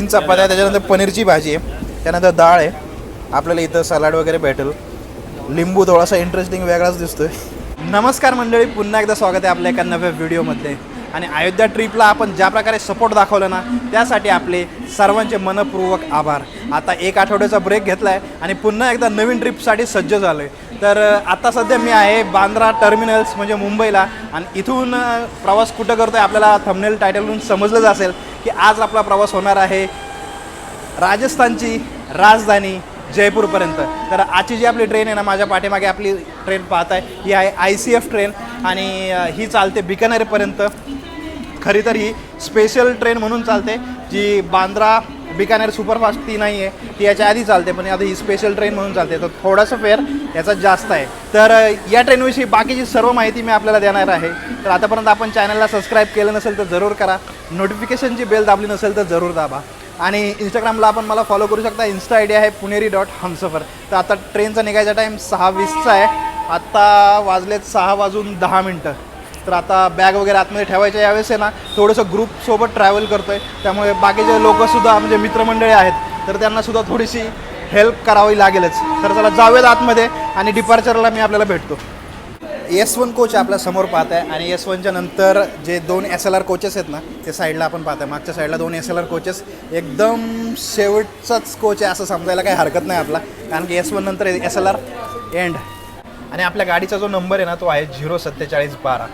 तीन चपात्या त्याच्यानंतर पनीरची भाजी आहे त्यानंतर डाळ आहे. आपल्याला इथं सलाड वगैरे भेटेल. लिंबू थोडासा इंटरेस्टिंग वेगळाच दिसतोय. नमस्कार मंडळी पुन्हा एकदा स्वागत आहे आपल्या एका नव्या व्हिडिओमध्ये आणि अयोध्या ट्रिपला आपण ज्या प्रकारे सपोर्ट दाखवला ना त्यासाठी आपले सर्वांचे मनपूर्वक आभार. आता एक आठवड्याचा ब्रेक घेतला आहे आणि पुन्हा एकदा नवीन ट्रिपसाठी सज्ज झालो आहे तर आता सध्या मी आहे बांद्रा टर्मिनल्स म्हणजे मुंबईला. आणि इथून प्रवास कुठं करतो आहे आपल्याला थमनेल टायटलवरून समजलंच असेल की आज आपला प्रवास होणार आहे राजस्थानची राजधानी जयपूरपर्यंत. तर आजची जी आपली ट्रेन आहे ना माझ्या पाठीमागे आपली ट्रेन पाहत आहे ही आहे आय सी एफ ट्रेन आणि ही चालते बिकानेरपर्यंत. खरी तर ही स्पेशल ट्रेन म्हणून चालते जी बांद्रा बिकानेर सुपरफास्ट ती नाही आहे ती याच्या आधी चालते पण आता ही स्पेशल ट्रेन म्हणून चालते. तर थोडासा फेअर याचा जास्त आहे. तर या ट्रेनविषयी बाकीची सर्व माहिती मी आपल्याला देणार आहे. तर आतापर्यंत आपण चॅनलला सबस्क्राईब केलं नसेल तर जरूर करा. नोटिफिकेशनची बेल दाबली नसेल तर जरूर दाबा. आणि इंस्टाग्रामला आपण मला फॉलो करू शकता. इन्स्टा आय डी आहे पुणेरी डॉट हमसफर. तर आता ट्रेनचा निघायचा टाईम सहा वीसचा आहे. आत्ता वाजलेत सहा वाजून दहा मिनटं. तर आता बॅग वगैरे आतमध्ये ठेवायच्या यावेळेस आहे ना थोडंसं ग्रुपसोबत ट्रॅव्हल करतो आहे त्यामुळे बाकीचे लोकंसुद्धा म्हणजे मित्रमंडळी आहेत तर त्यांनासुद्धा थोडीशी हेल्प करावी लागेलच. तर चला जाऊयात आतमध्ये आणि डिपार्चरला मी आपल्याला भेटतो. एस वन कोच आपल्यासमोर पाहत आहे आणि एस वनच्या नंतर जे दोन एस एल आर कोचेस आहेत ना ते साईडला आपण पाहत आहे मागच्या साईडला दोन एस एल आर कोचेस एकदम शेवटचाच कोच आहे असं समजायला काही हरकत नाही आपला. कारण की एस वन नंतर एस एल आर एंड आणि आपल्या गाडीचा जो नंबर आहे ना तो आहे झिरो सत्तेचाळीस बारा.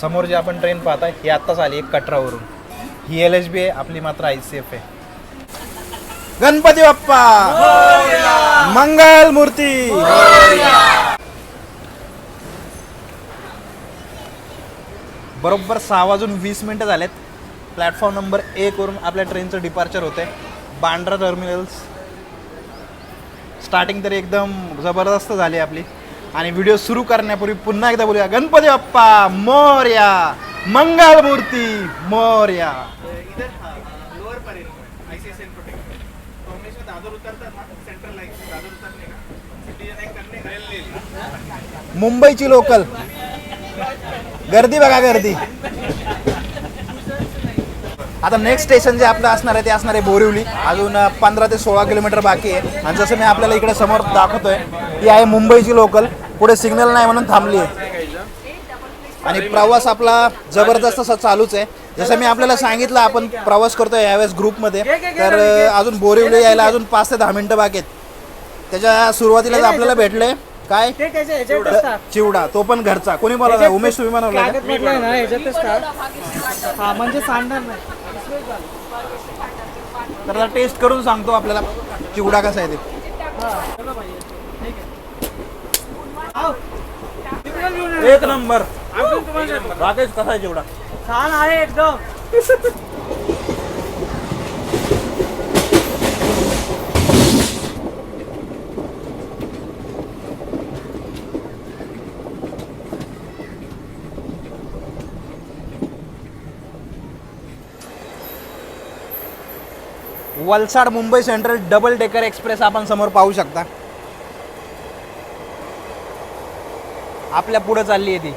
समोर जे आपण ट्रेन पाहत आहे ही आत्ताच आली आहे कटरावरून. ही एल एच बी आहे आपली मात्र आय सी एफ आहे. गणपती बाप्पा! मंगल मूर्ती! बरोबर सहा वाजून वीस मिनटं झालेत. प्लॅटफॉर्म नंबर एकवरून आपल्या ट्रेनचं डिपार्चर होतं बांद्रा टर्मिनल्स स्टार्टिंग तरी एकदम जबरदस्त झाली आपली. आणि व्हिडिओ सुरू करण्यापूर्वी पुन्हा एकदा बोलूया. गणपती बाप्पा मोर्या. मंगल मूर्ती मोर्या. मुंबईची लोकल गर्दी बघा गर्दी. आता नेक्स्ट स्टेशन जे आपलं असणार आहे ते असणार आहे बोरिवली. अजून पंधरा ते सोळा किलोमीटर बाकी आहे. आणि जसं मी आपल्याला इकडे समोर दाखवतोय ही आहे मुंबईची लोकल पुढे सिग्नल नाही म्हणून थांबली आहे. आणि प्रवास आपला जबरदस्त असा चालूच आहे. जसं मी आपल्याला सांगितलं आपण प्रवास करतोय यावेळेस ग्रुपमध्ये तर अजून बोरिवली यायला अजून पाच ते दहा मिनटं बाकी आहेत. त्याच्या सुरुवातीलाच आपल्याला भेटलंय. काय? ते त्याच्या ह्याच्यातच टाक. चिवडा. तो पण घरचा. कोणी बनवला उमेश तुम्ही बनवला का? कागद म्हटलंय ना ह्याच्यातच टाक. हा म्हणजे सांडणार नाही. तर टेस्ट करून सांगतो आपल्याला. चिवडा कसा आहे ते. आव. तिकडं घेऊन ये. एक नंबर. राकेश कसा आहे चिवडा? छान आहे एकदम. Valsad Mumbai central double decker express आपण समोर पाहू शकता. आपल्या पुढे चालली आहे ती.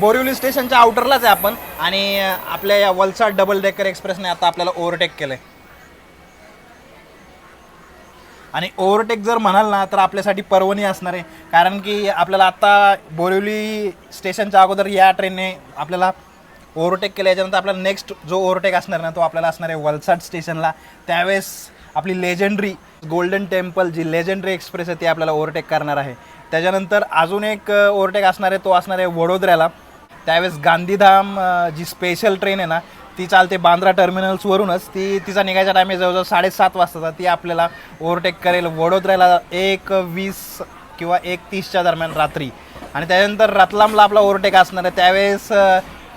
बोरिवली स्टेशनच्या आउटरलाच आहे आपण आणि आपल्या या वलसाड डबल डेकर एक्सप्रेसने आता आपल्याला ओव्हरटेक आहे आणि ओव्हरटेक जर म्हणाल ना तर आपल्यासाठी पर्वणी असणार आहे. कारण की आपल्याला आत्ता बोरिवली स्टेशनच्या अगोदर या ट्रेनने आपल्याला ओव्हरटेक केलं. याच्यानंतर आपल्याला नेक्स्ट जो ओव्हरटेक असणार ना तो आपल्याला असणार आहे वलसाड स्टेशनला. त्यावेळेस आपली लेजेंडरी गोल्डन टेम्पल जी लेजेंडरी एक्सप्रेस आहे ती आपल्याला ओव्हरटेक करणार आहे. त्याच्यानंतर अजून एक ओव्हरटेक असणार आहे तो असणार आहे वडोदऱ्याला. त्यावेळेस गांधीधाम जी स्पेशल ट्रेन आहे ना ती चालते बांद्रा टर्मिनल्सवरूनच ती तिचा निघायचा टाईम आहे जवळजवळ साडेसात वाजताचा. ती आपल्याला ओव्हरटेक करेल. वडोदऱ्याला एक वीस किंवा एक तीसच्या दरम्यान रात्री. आणि त्याच्यानंतर रतलामला आपला ओव्हरटेक असणार आहे. त्यावेळेस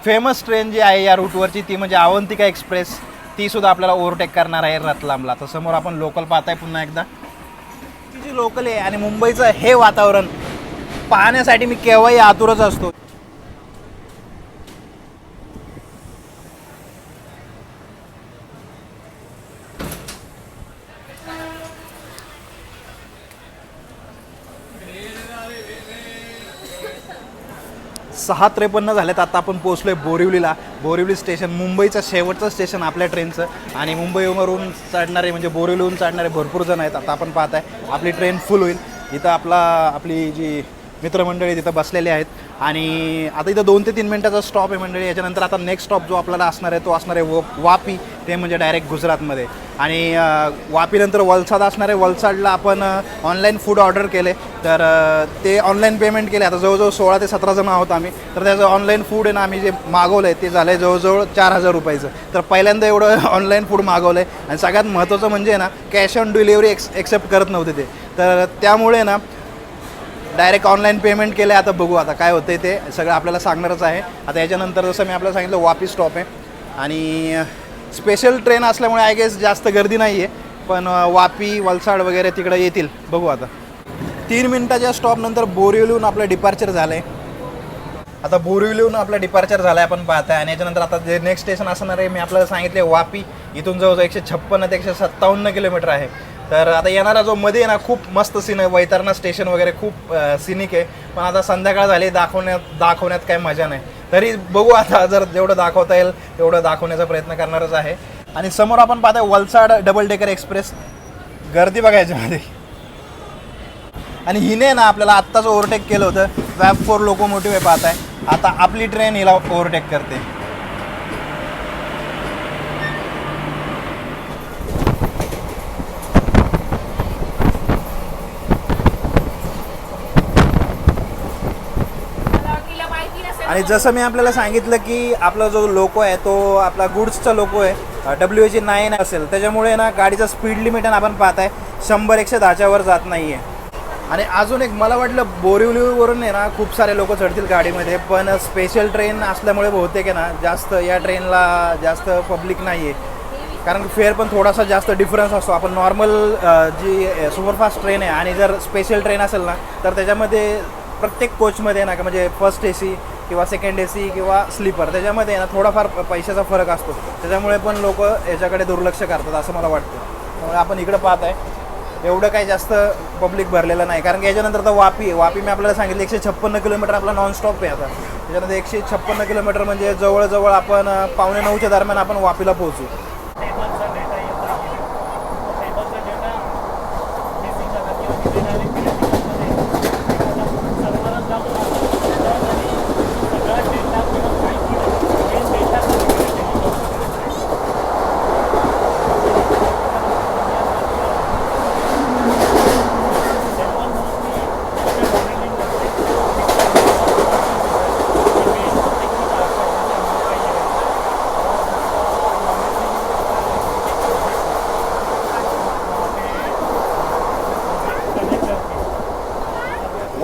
फेमस ट्रेन जी आहे या रूटवरची ती म्हणजे अवंतिका एक्सप्रेस ती सुद्धा आपल्याला ओव्हरटेक करणार आहे रतलामला. तर समोर आपण लोकल पाहताय पुन्हा एकदा. ती जी लोकल आहे आणि मुंबईचं हे वातावरण पाहण्यासाठी मी केव्हाही आतुरच असतो. सहा त्रेपन्न झाल्यात आता आपण पोचलो आहे बोरिवलीला. बोरिवली स्टेशन मुंबईचं शेवटचं स्टेशन आपल्या ट्रेनचं आणि मुंबईवरून चढणारे म्हणजे बोरिवलीहून चढणारे भरपूर जण आहेत. आता आपण पाहत आहे आपली ट्रेन फुल होईल. इथं आपला आपली जी मित्रमंडळी तिथं बसलेली आहेत. आणि आता इथं दोन ते तीन मिनटाचा स्टॉप आहे मंडळी. याच्यानंतर आता नेक्स्ट स्टॉप जो आपल्याला असणार आहे तो असणार आहे व वापी. ते म्हणजे डायरेक्ट गुजरातमध्ये. आणि वापीनंतर वलसाड असणारे वलसाडला आपण ऑनलाईन फूड ऑर्डर केले. तर ते ऑनलाईन पेमेंट केले. आता जवळजवळ सोळा ते सतरा जण आहोत आम्ही. तर त्याचं ऑनलाईन फूड आहे ना आम्ही जे मागवलं आहे ते झालं आहे जवळजवळ चार हजार रुपयाचं. तर पहिल्यांदा एवढं ऑनलाईन फूड मागवलं आहे आणि सगळ्यात महत्त्वाचं म्हणजे ना cash on delivery ex accept करत नव्हते ते. तर त्यामुळे ना डायरेक्ट ऑनलाईन पेमेंट केलं आहे आता बघू आता काय होतं ते सगळं आपल्याला सांगणारच आहे. आता याच्यानंतर जसं मी आपल्याला सांगितलं वापी स्टॉप आहे. आणि स्पेशल ट्रेन असल्यामुळे आय गेस जास्त गर्दी नाही आहे पण वापी वलसाड वगैरे तिकडं येतील. बघू आता. तीन मिनटाच्या स्टॉपनंतर बोरिवलीहून आपलं डिपार्चर झालं आहे आता बोरिवलीहून आपलं डिपार्चर झालं आहे आपण पाहताय. आहे आणि याच्यानंतर आता जे नेक्स्ट स्टेशन असणार आहे मी आपल्याला सांगितले वापी. इथून जवळजवळ एकशे छप्पन्न ते एकशे सत्तावन्न किलोमीटर आहे. तर आता येणारा जो मध्ये आहे ना खूप मस्त सीन आहे. वैतरणा स्टेशन वगैरे खूप सिनिक आहे. पण आता संध्याकाळ झाली दाखवण्यात दाखवण्यात काही मजा नाही. तरी बघू आता जर जेवढं दाखवता येईल तेवढं दाखवण्याचा प्रयत्न करणारच आहे. आणि समोर आपण पाहताय वलसाड डबल डेकर एक्सप्रेस. गर्दी बघायच्यामध्ये आणि हिने ना आपल्याला आत्ताच ओव्हरटेक केलं होतं. वॅब फोर लोकोमोटिव्ह आहे पाहताय. आता आपली ट्रेन हिला ओव्हरटेक करते. आणि जसं मी आपल्याला सांगितलं की आपला जो लोको आहे तो आपला गुड्सचा लोको आहे डब्ल्यू एच नाईन असेल. त्याच्यामुळे ना गाडीचं स्पीड लिमिट आहे आपण आपण पाहताय शंभर एकशे दहाच्यावर जात नाही आहे आणि अजून एक मला वाटलं बोरिवलीवरून आहे ना खूप सारे लोक चढतील गाडीमध्ये पण स्पेशल ट्रेन असल्यामुळे बहुतेक आहे ना जास्त या ट्रेनला जास्त पब्लिक नाही आहे कारण फेअर पण थोडासा जास्त डिफरन्स असतो. आपण नॉर्मल जी सुपरफास्ट ट्रेन आहे आणि जर स्पेशल ट्रेन असेल ना तर त्याच्यामध्ये प्रत्येक कोचमध्ये ना का म्हणजे फर्स्ट ए सी किंवा सेकंड ए सी किंवा स्लीपर त्याच्यामध्ये ना थोडाफार पैशाचा फरक असतो. त्याच्यामुळे पण लोक याच्याकडे दुर्लक्ष करतात असं मला वाटतं. त्यामुळे आपण इकडं पाहत आहे एवढं काही जास्त पब्लिक भरलेलं नाही. कारण की याच्यानंतर तर वापी आहे. वापी मी आपल्याला सांगितलं एकशे छप्पन्न किलोमीटर आपला नॉनस्टॉप आहे आता. त्याच्यानंतर एकशे छप्पन्न किलोमीटर म्हणजे जवळजवळ आपण पावणे नऊच्या दरम्यान आपण वापीला पोहोचू.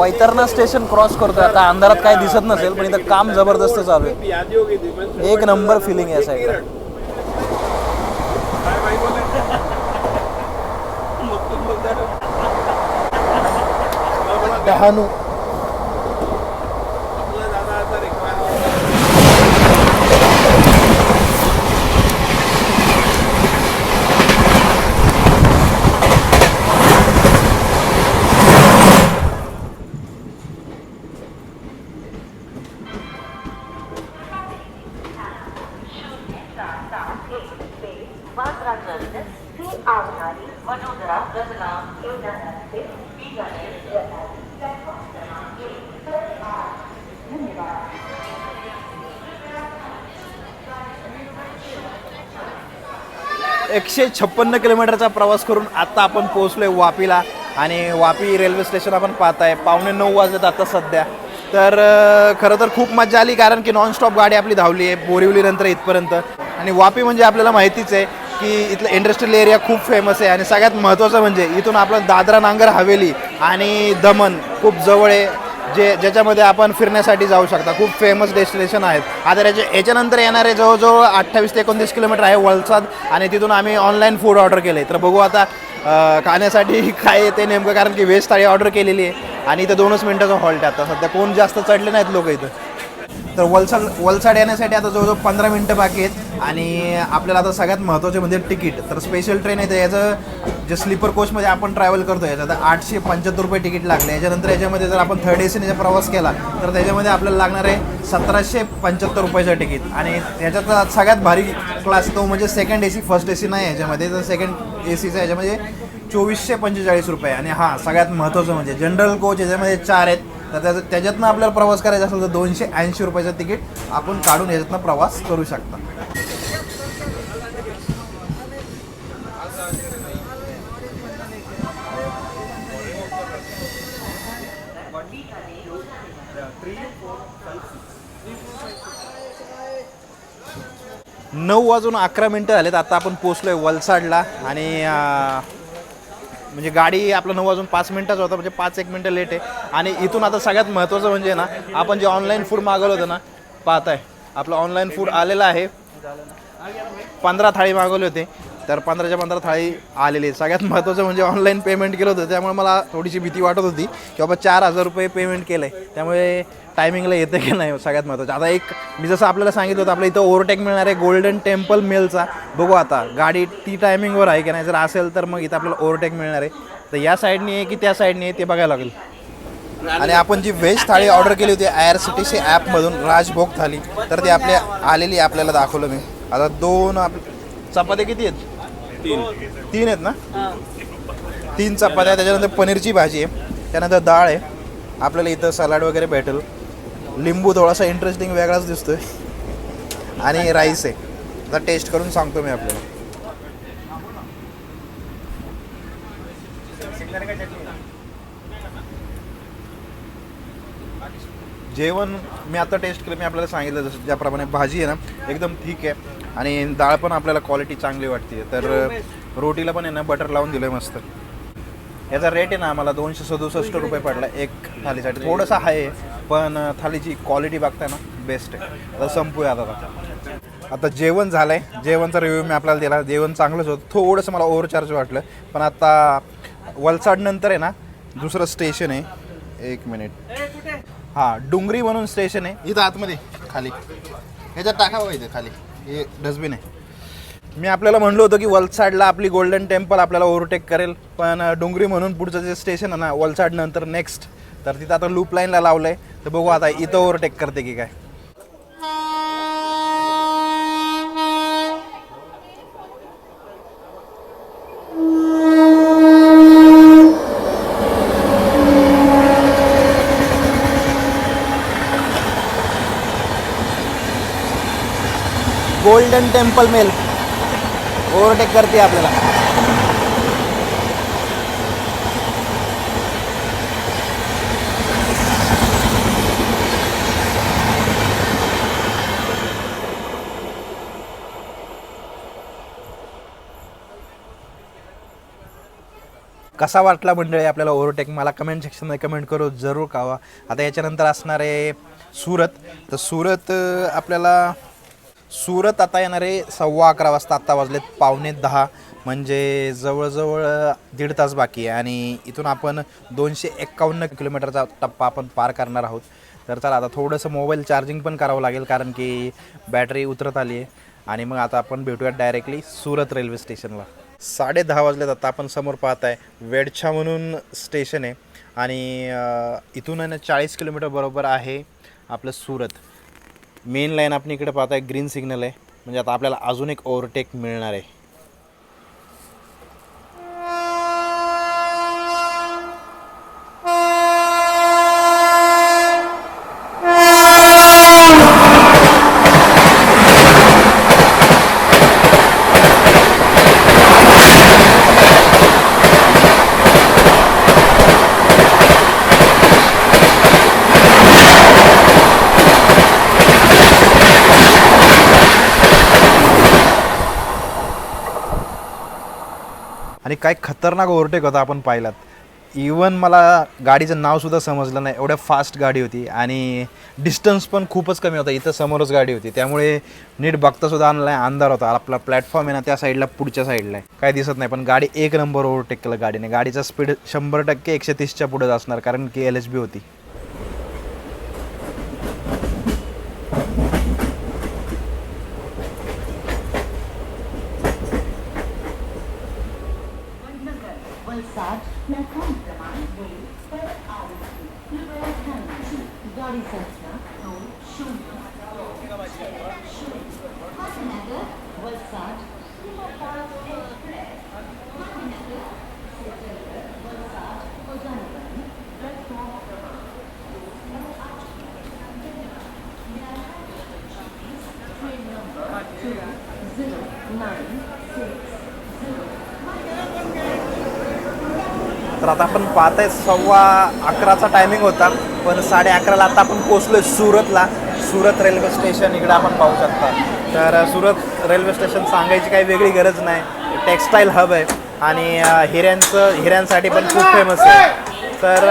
वैतरणा स्टेशन क्रॉस करतोय. आता अंधारात काय दिसत नसेल पण इथं काम जबरदस्त चालू आहे. एक नंबर फिलिंग आहे साईडला डहाणू. आवणारी वडोदरा प्लॅटफॉर्म क्रमांक एक धन्यवाद. एकशे छप्पन्न किलोमीटरचा प्रवास करून आता आपण पोहोचलोय वापीला आणि वापी रेल्वे स्टेशन आपण पाहताय. पावणे नऊ वाजलेत आता सध्या. तर खरं तर खूप मजा आली कारण की नॉनस्टॉप गाडी आपली धावली आहे बोरिवलीनंतर इथपर्यंत. आणि वापी म्हणजे आपल्याला माहितीच आहे की इथलं इंडस्ट्रियल एरिया खूप फेमस आहे. आणि सगळ्यात महत्त्वाचं म्हणजे इथून आपलं दादरा नांगर हवेली आणि दमन खूप जवळ आहे जे ज्याच्यामध्ये आपण फिरण्यासाठी जाऊ शकता. खूप फेमस डेस्टिनेशन आहेत. आता याच्या याच्यानंतर येणारे जवळजवळ अठ्ठावीस ते एकोणतीस किलोमीटर आहे वलसाद आणि तिथून आम्ही ऑनलाईन फूड ऑर्डर केले तर बघू आता खाण्यासाठी काय येते नेमकं कारण की व्हेज थाळी ऑर्डर केलेली आहे. आणि इथं दोनच मिनटाचा हॉल्ट आहे आता. सध्या कोण जास्त चढले नाहीत लोक इथं. तर वलसाड वलसाड येण्यासाठी आता जवळजवळ पंधरा मिनटं बाकी आहेत. आणि आपल्याला आता सगळ्यात महत्त्वाचे म्हणजे तिकीट. तर स्पेशल ट्रेन आहे तर याचं जे स्लीपर कोचमध्ये आपण ट्रॅव्हल करतो याचं आता आठशे पंच्याहत्तर रुपये तिकीट लागले. याच्यानंतर याच्यामध्ये जर आपण थर्ड ए सीने प्रवास केला तर त्याच्यामध्ये आपल्याला लागणार आहे सतराशे पंच्याहत्तर रुपयाचं तिकीट. आणि याच्यात सगळ्यात भारी क्लास तो म्हणजे second A C first A C नाही याच्यामध्ये. तर सेकंड ए सीचा याच्यामध्ये चोवीसशे पंचेचाळीस रुपये. आणि हां सगळ्यात महत्त्वाचं म्हणजे जनरल कोच याच्यामध्ये चार आहेत. तर त्याचं त्याच्यातनं आपल्याला प्रवास करायचा असेल तर दोनशे ऐंशी रुपयाचं तिकीट आपण काढून याच्यातनं प्रवास करू शकता. नऊ वाजून अकरा मिनटं झालेत. आता आपण पोचलो आहे वलसाडला आणि म्हणजे गाडी आपलं नऊ वाजून पाच मिनटाचं होतं म्हणजे पाच एक मिनटं लेट आहे. आणि इथून आता सगळ्यात महत्त्वाचं म्हणजे ना आपण जे ऑनलाईन फूड मागवलं होतं ना पाहताय आपलं ऑनलाईन फूड आलेलं आहे. पंधरा थाळी मागवले होते. तर पंधराच्या पंधरा थाळी आलेली आहे. सगळ्यात महत्त्वाचं म्हणजे ऑनलाईन पेमेंट केलं होतं. त्यामुळे मला थोडीशी भीती वाटत होती की बाबा चार हजार रुपये पेमेंट केलं आहे त्यामुळे टायमिंगला येतं की नाही हो सगळ्यात महत्त्वाचं. आता एक मी जसं आपल्याला सांगितलं होतं आपल्या इथं ओव्हरटेक मिळणार आहे गोल्डन टेम्पल मेलचा बघू आता गाडी टी टायमिंगवर आहे की नाही? जर असेल तर मग इथं आपल्याला ओव्हरटेक मिळणार आहे. तर या साईडनी आहे की त्या साईडनी आहे ते बघायला लागेल. आणि आपण जी व्हेज थाळी ऑर्डर केली होती I R C T C ॲपमधून राजभोग थाळी तर ती आपल्या आलेली आपल्याला दाखवलं मी. आता दोन आप चपात्या किती आहेत? तीन. तीन आहेत ना? तीन चपात्या त्याच्यानंतर पनीरची भाजी आहे त्यानंतर डाळ आहे. आपल्याला इथं सलाड वगैरे भेटेल. लिंबू थोडासा इंटरेस्टिंग वेगळाच दिसतोय. आणि राईस आहे. आता टेस्ट करून सांगतो मी आपल्याला. जेवण मी आता टेस्ट केलं मी आपल्याला सांगितलं जसं ज्याप्रमाणे भाजी आहे ना एकदम ठीक आहे. आणि डाळ पण आपल्याला क्वालिटी चांगली वाटते तर रोटीला पण आहे ना बटर लावून दिलं आहे मस्त. याचा रेट आहे ना आम्हाला दोनशे सदुसष्ट रुपये पडला एक थालीसाठी. थोडंसं आहे पण थालीची क्वालिटी बघताय ना बेस्ट आहे. आता संपूया आता आता. आता जेवण झालं आहे जेवणचा रिव्ह्यू मी आपल्याला दिला. जेवण चांगलंच होतं. थोडंसं मला ओव्हरचार्ज वाटलं. पण आता वलसाड नंतर आहे ना दुसरं स्टेशन आहे. एक मिनिट हां डुंगरी म्हणून स्टेशन आहे. इथं आतमध्ये खाली. ह्याच्यात टाकावं इथं खाली. हे डस्टबिन आहे. मी आपल्याला म्हणलो होतो की वलसाडला आपली गोल्डन टेम्पल आपल्याला ओव्हरटेक करेल पण डोंगरी म्हणून पुढचं जे स्टेशन आहे ना वलसाड नंतर नेक्स्ट तर तिथं आता लूप लाईनला लावलं आहे तर बघू आता इथं ओव्हरटेक करते की काय. गोल्डन टेम्पल मेल ओव्हरटेक करते आपल्याला. कसा वाटला मंडळी आपल्याला ओव्हरटेक मला कमेंट सेक्शनमध्ये कमेंट करू जरूर कावा आता याच्यानंतर असणार आहे सुरत. तर सुरत आपल्याला सुरत आता येणारे सव्वा अकरा वाजता आत्ता वाजलेत पावणे दहा. म्हणजे जवळजवळ दीड तास बाकी आहे आणि इथून आपण दोनशे एक्कावन्न किलोमीटरचा टप्पा आपण पार करणार आहोत. तर चला आता थोडंसं मोबाईल चार्जिंग पण करावं लागेल कारण की बॅटरी उतरत आली आहे. आणि मग आता आपण भेटूयात डायरेक्टली सुरत रेल्वे स्टेशनला साडे दहा वाजलेत आता आपण समोर पाहत आहे वेडछा म्हणून स्टेशन आहे. आणि इथून आहे ना चाळीस किलोमीटर बरोबर आहे आपलं सुरत. मेन लाईन आपण इकडे पाहताय ग्रीन सिग्नल आहे. म्हणजे आता आपल्याला अजून एक ओव्हरटेक मिळणार आहे आणि काय खतरनाक ओव्हरटेक होता आपण पाहिलात. इवन मला गाडीचं नावसुद्धा समजलं नाही. एवढ्या फास्ट गाडी होती आणि डिस्टन्स पण खूपच कमी होता. इथं समोरच गाडी होती. त्यामुळे नीट बघतासुद्धा आणलाय अंधार होता. आपला प्लॅटफॉर्म आहे ना त्या साईडला पुढच्या साईडला आहे. काय दिसत नाही. पण गाडी एक नंबर ओव्हरटेक केलं गाडीने. गाडीचा स्पीड शंभर टक्के एकशे तीसच्या पुढेच असणार. कारण की एल एच बी होती वलसाड प्लॅटफॉर्म क्रमांक एक पर आरक्षित कृपया ध्यान दीजिए गाड़ी संख्या दो शून्य दो छः शून्य भाग्यनगर वलसाड सुपरफास्ट एक्सप्रेस भाग्यनगर से चलकर वलसाड को जाने वाली प्लेटफॉर्म क्रमांक दो पर train number two zero nine six तर आता आपण पाहताय सव्वा अकराचा टायमिंग होता पण साडे अकराला आता आपण पोचलोय सुरतला. सुरत रेल्वे स्टेशन इकडे आपण पाहू शकता. तर सुरत रेल्वे स्टेशन सांगायची काही वेगळी गरज नाही. टेक्स्टाईल हब आहे. आणि हिऱ्यांचं हिऱ्यांसाठी पण खूप फेमस आहे. तर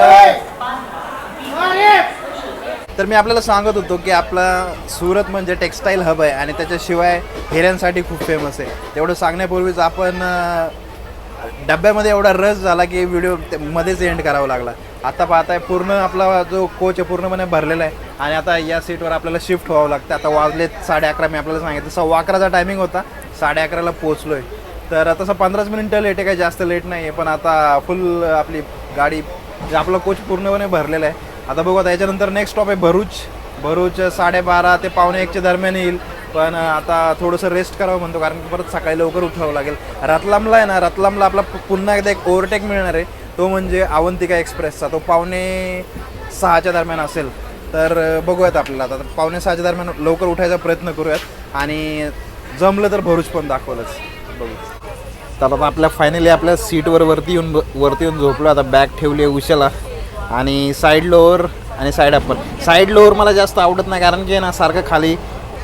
तर मी आपल्याला सांगत होतो की आपला सुरत म्हणजे टेक्स्टाईल हब आहे आणि त्याच्याशिवाय हिऱ्यांसाठी खूप फेमस आहे. तेवढं सांगण्यापूर्वीच आपण डब्यामध्ये एवढा रस झाला की व्हिडिओ मध्येच एंड करावा लागला. आता पाहताय पूर्ण आपला जो कोच आहे पूर्णपणे भरलेला आहे आणि आता या सीटवर आपल्याला शिफ्ट व्हावं लागतं. आता वाजले साडे अकरा मी आपल्याला सांगितलं सव्वा अकराचा टायमिंग होता साडे अकराला पोचलो आहे तर तसं पंधराच मिनिटं लेट आहे काही जास्त लेट नाही आहे पण आता फुल आपली गाडी जे कोच पूर्णपणे भरलेलं आहे. आता बघू आता याच्यानंतर नेक्स्ट स्टॉप आहे भरूच. भरूच साडेबारा ते पावणे एकच्या दरम्यान येईल. पण आता थोडंसं रेस्ट करावं म्हणतो कारण की परत सकाळी लवकर उठावं लागेल. रतलामला आहे ना रतलामला आपला पुन्हा एकदा एक ओव्हरटेक मिळणार आहे. तो म्हणजे अवंतिका एक्सप्रेसचा. तो पावणे सहाच्या दरम्यान असेल. तर बघूयात आपल्याला. आता पावणे सहाच्या दरम्यान लवकर उठायचा प्रयत्न करूयात. आणि जमलं तर भरूच पण दाखवलंच. बघू. तर आता आपल्या फायनली आपल्या सीटवर वरती येऊन वरती येऊन झोपलो आता बॅग ठेवली आहे उशाला. आणि साईड लोअर आणि साईड अप्पर साईड लोअर मला जास्त आवडत नाही कारण की ना सारखं खाली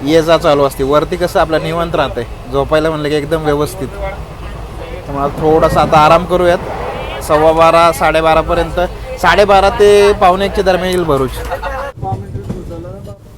ये जा चालू असते. वरती कसं आपलं निवांत राहते झोपायला म्हणलं की एकदम व्यवस्थित. तर मला थोडासा आता आराम करूयात. सव्वा बारा साडेबारापर्यंत साडेबारा ते पावणे एकच्या दरम्यान येईल भरूच.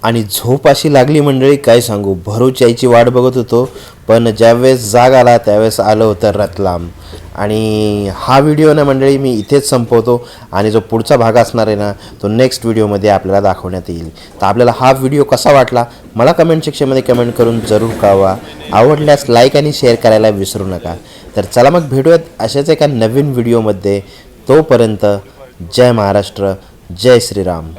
आणि झोप अशी लागली मंडळी काय सांगू? भरूच यायची वाट बघत होतो पण ज्यावेळेस जाग आला त्यावेळेस आलं होतं रतलाम. आणि हा व्हिडिओ ना मंडळी मी इथेच संपवतो आणि जो पुढचा भाग असणार आहे ना तो नेक्स्ट व्हिडिओमध्ये आपल्याला दाखवण्यात येईल. तर आपल्याला हा व्हिडिओ कसा वाटला मला कमेंट सेक्शनमध्ये कमेंट करून जरूर कळवा. आवडल्यास लाईक आणि शेअर करायला विसरू नका. तर चला मग भेटूयात अशाच एका नवीन व्हिडिओमध्ये. तोपर्यंत जय महाराष्ट्र जय श्रीराम.